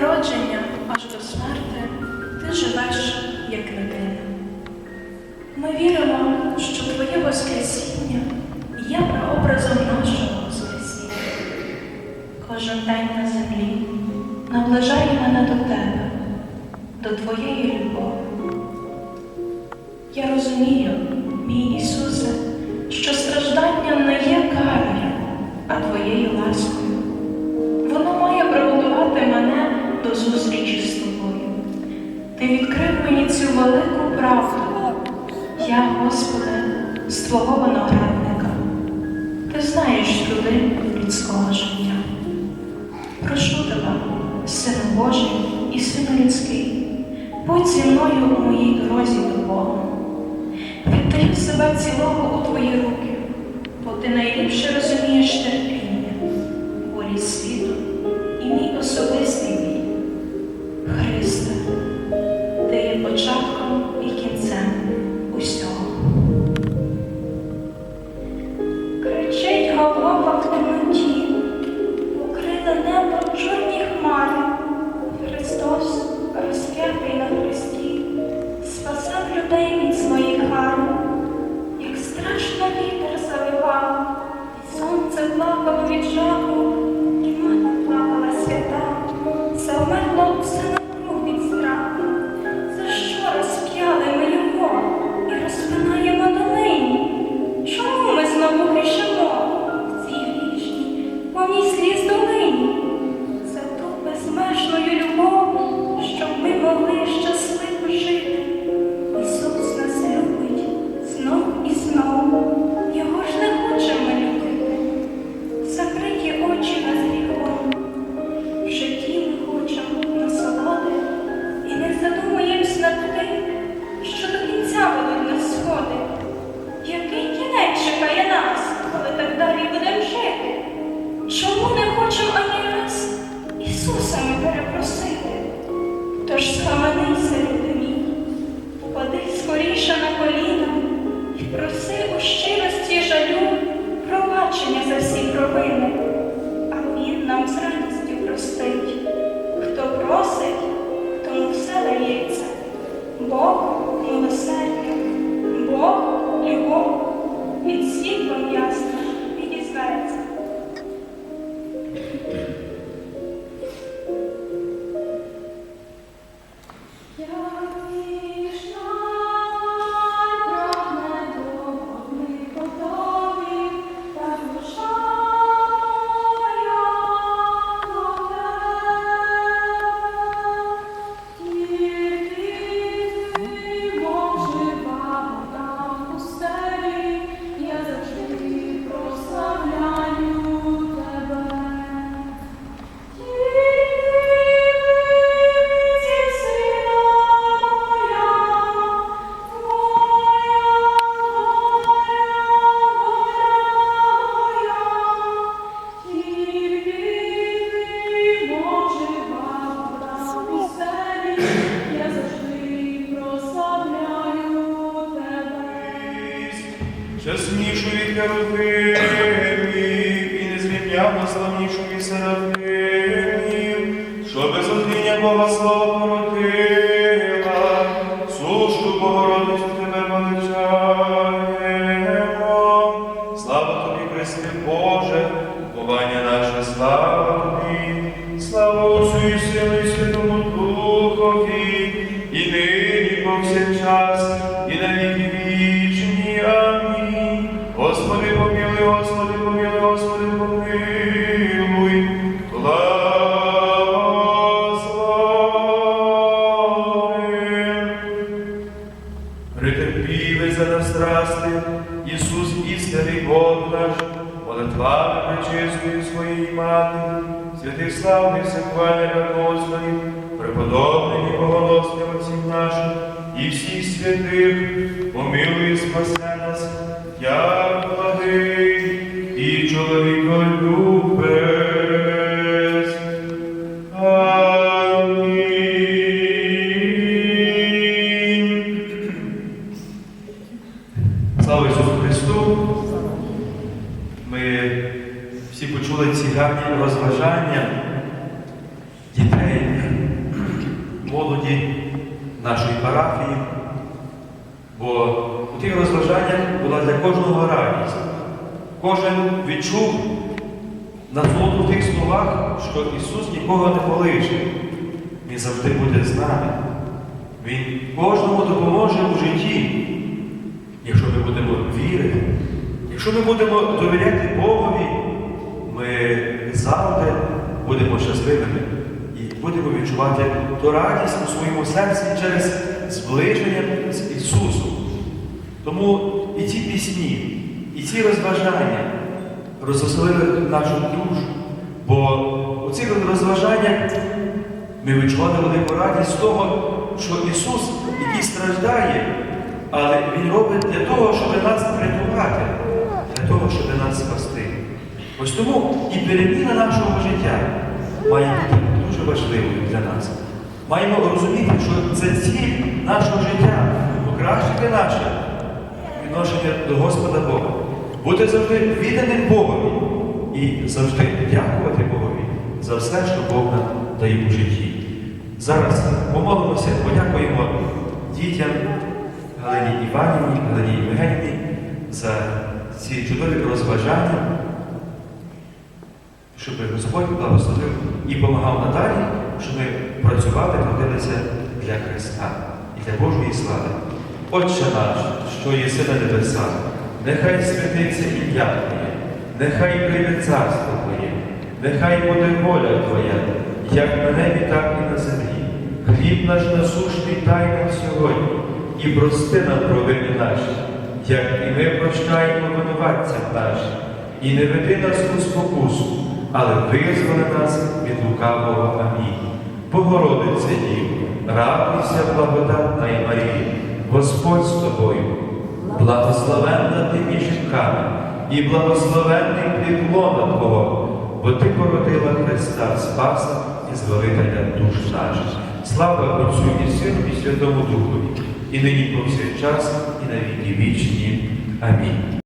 народження аж до смерти ти живеш як людина. Ми віримо, що Твоє Воскресіння є прообразом нашого Воскресіння. Кожен день на землі наближає мене до тебе, до Твоєї любові. Я розумію, мій Ісусе, що страждання не є карою, а Твоєю ласкою до зустрічі з тобою. Ти відкрив мені цю велику правду. Я, Господи, з Твого виноградника. Ти знаєш людину людського життя. Прошу тебе, Сину Божий і Сину людський, будь зі мною у моїй дорозі. початком. просить, тому все дається. Бог милосердний, Бог любов, від всіх пом'я. найсильнішої для робив, і незрівняно славнішої серед Притерпіли за нас страсти, Ісус істинний Бог наш, молитвами причистої своєї Мати, святих славних сихвальних апостолів, преподобних і богоносних отців наших і всіх святих, помилуй спася нас. Я розважання дітей, молоді нашої парафії, бо у тих розважаннях була для кожного радість. Кожен відчув на в тих словах, що Ісус нікого не полише, Він завжди буде з нами. Він кожному допоможе у житті, якщо ми будемо вірити, якщо ми будемо довіряти Богові, ми завжди будемо щасливими і будемо відчувати ту радість у своєму серці через зближення з Ісусом. Тому і ці пісні, і ці розважання розвеселили нашу душу, бо у цих розважаннях ми відчували велику радість з того, що Ісус, який страждає, але Він робить для того, щоб нас врятувати, для того, щоб нас спасти. Ось тому і переміна нашого життя має бути дуже важливою для нас. Маємо розуміти, що це ціль нашого життя покращити наше відношення до Господа Бога, бути завжди відданим Богові і завжди дякувати Богові за все, що Бог нам дає у житті. Зараз помолимося, подякуємо дітям Галині Іванівні, Галині Євгенівні за ці чудові розважання, щоб Господь благословив і допомагав надалі, щоб ми працювали, трудилися для Христа і для Божої слави. Отче наш, що єси на небесах, нехай святиться ім'я Твоє, нехай прийде царство Твоє, нехай буде воля Твоя, як на небі, так і на землі. Хліб наш насущний дай нам сьогодні, і прости нам провини наші, як і ми прощаємо винуватцям нашим, і не веди нас у спокусу, але визволи нас від лукавого. Амінь. Богородице Діво, радуйся, благодатна і Марія, Господь з тобою, благословенна ти між жінками, і благословенний плід лона Твого, бо Ти породила Христа Спаса і Збавителя душ наших. Слава Отцю і Сину і Святому Духові, і нині повсякчас, і на віки вічні. Амінь.